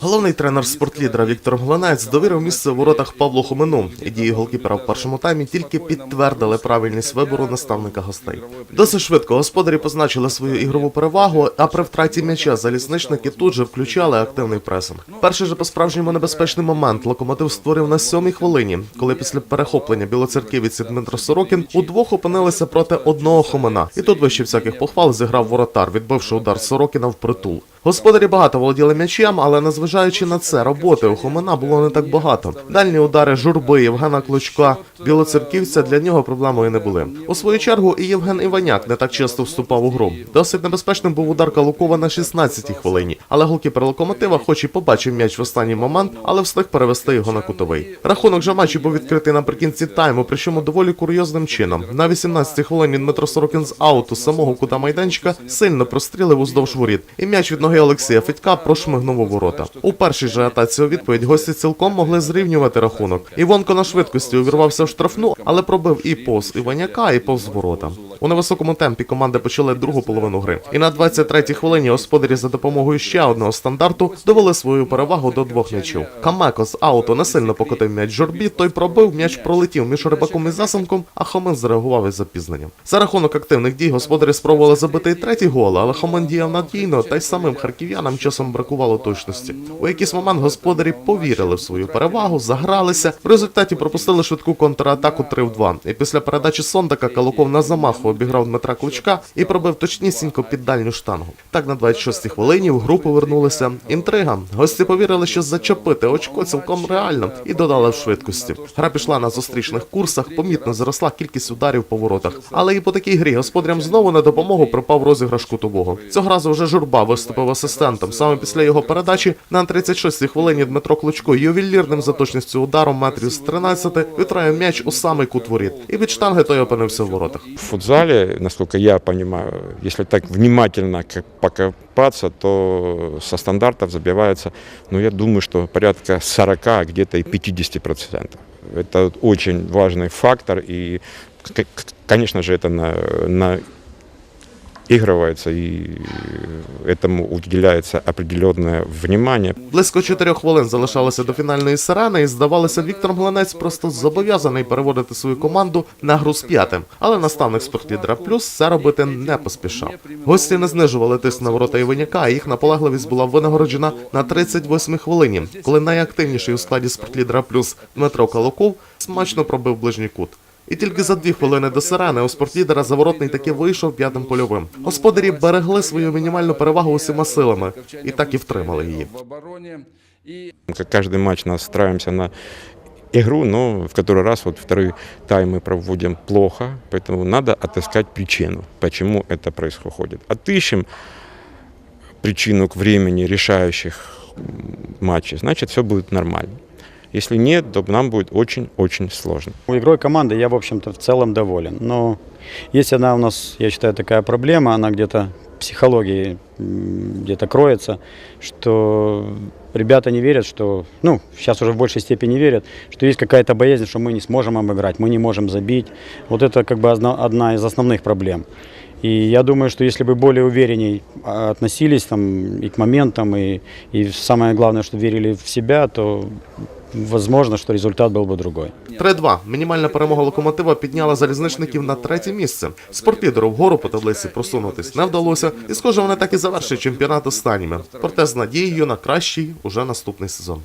Головний тренер спортлідера Віктор Гланець довірив місце у воротах Павлу Хомину. І дії голкіпера в першому таймі тільки підтвердили правильність вибору наставника гостей. Досить швидко господарі позначили свою ігрову перевагу, а при втраті м'яча залізничники тут же включали активний пресинг. Перший же по-справжньому небезпечний момент локомотив створив на сьомій хвилині, коли після перехоплення білоцерківець і Дмитро Сорокін удвох опинилися проти одного Хомина. І тут вище всяких похвал зіграв воротар, відбивши удар Сорокіна в притул. Господарі багато володіли м'ячем, але незважаючи на це, роботи у Хомина було не так багато. Дальні удари журби Євгена Клочка, білоцерківця для нього проблемою не були. У свою чергу і Євген Іваняк не так часто вступав у гру. Досить небезпечним був удар Калукова на 16-й хвилині. Але голкіпер локомотива, хоч і побачив м'яч в останній момент, але встиг перевести його на кутовий. Rахунок же матчу був відкритий наприкінці тайму, причому доволі курйозним чином. На 18-й хвилині Дмитро Сорокін з ауту самого кута майданчика сильно прострілив уздовж воріт, і м'яч від ноги Олексія Федька прошмигнув у ворота. У першій же атаці у відповідь гості цілком могли зрівнювати рахунок. Івонко на швидкості увірвався в штрафну, але пробив і повз Іваняка, і повз ворота. У невисокому темпі команди почали другу половину гри. І на 23-й хвилині господарі за допомогою ще одного стандарту довели свою перевагу до двох м'ячів. Камеко з ауту не сильно покотив м'яч журбі, той пробив, м'яч пролетів між рибаком і засенком, а Хомен зреагував із запізненням. За рахунок активних дій господарі спробували забити і третій гол, але Хомен діяв надійно, та й самим харків'янам часом бракувало точності. У якийсь момент господарі повірили в свою перевагу, загралися. В результаті пропустили швидку контратаку 3 в 2. І після передачі Сондака Калуков на замаху обіграв Дмитра Клучка і пробив точнісінько під дальню штангу. Так на 26-й хвилині в гру повернулися. Інтрига. Гості повірили, що зачепити очко цілком реально і додали в швидкості. Гра пішла на зустрічних курсах, помітно зросла кількість ударів по воротах. Але і по такій грі господарям знову на допомогу припав розіграш кутового. Цього разу вже журба виступив асистентом. Саме після його передачі на 36-й хвилині Дмитро Клочко ювелірним за точністю ударом метрів з 13 відправив м'яч у самий кут воріт. І від штанги той опинився в воротах. В футзале, насколько я понимаю, если так внимательно как покопаться, то со стандартов забивается, ну, я думаю, что порядка 40, а где-то и 50 процентов. Это вот очень важный фактор, и, к- к- конечно же, это на, на игрывается, и этому уделяется определенное внимание. Близько чотирьох хвилин залишалося до фінальної сирени, і здавалося, Віктор Млинець просто зобов'язаний переводити свою команду на гру з п'ятим. Але наставник спортлідера плюс це робити не поспішав. Гості не знижували тиск на ворота Іваняка, а їх наполегливість була винагороджена на 38-й хвилині, коли найактивніший у складі спортлідера плюс Дмитро Калоков смачно пробив ближній кут. І тільки за дві хвилини до сирени у спортлідера заворотний таки вийшов п'ятим польовим. Господарі берегли свою мінімальну перевагу усіма силами і так і втримали її. в обороне. И Как каждый матч настраиваемся на игру, но в который раз вот второй тайм мы проводим плохо, поэтому надо отыскать причину, почему это происходит. Отыщем причину к времени решающих м, матчей, значит все будет нормально. Если нет, то нам будет очень-очень сложно. Игрой команды я, в общем-то, в целом доволен. Но есть одна у нас, я считаю, такая проблема, она где-то психологии где-то кроется, что ребята не верят, что, ну, сейчас уже в большей степени верят, что есть какая-то боязнь, что мы не сможем обыграть, мы не можем забить. Вот это как бы одна, одна из основных проблем. И я думаю, что если бы более уверенней а, относились там, и к моментам, и, и самое главное, что верили в себя, то возможно, що результат був би другой. 3-2. Мінімальна перемога локомотива підняла залізничників на третє місце. Спортлідеру вгору по таблиці просунутись не вдалося, і схоже, вони так і завершать чемпіонат останніми. Проте з надією на кращий уже наступний сезон.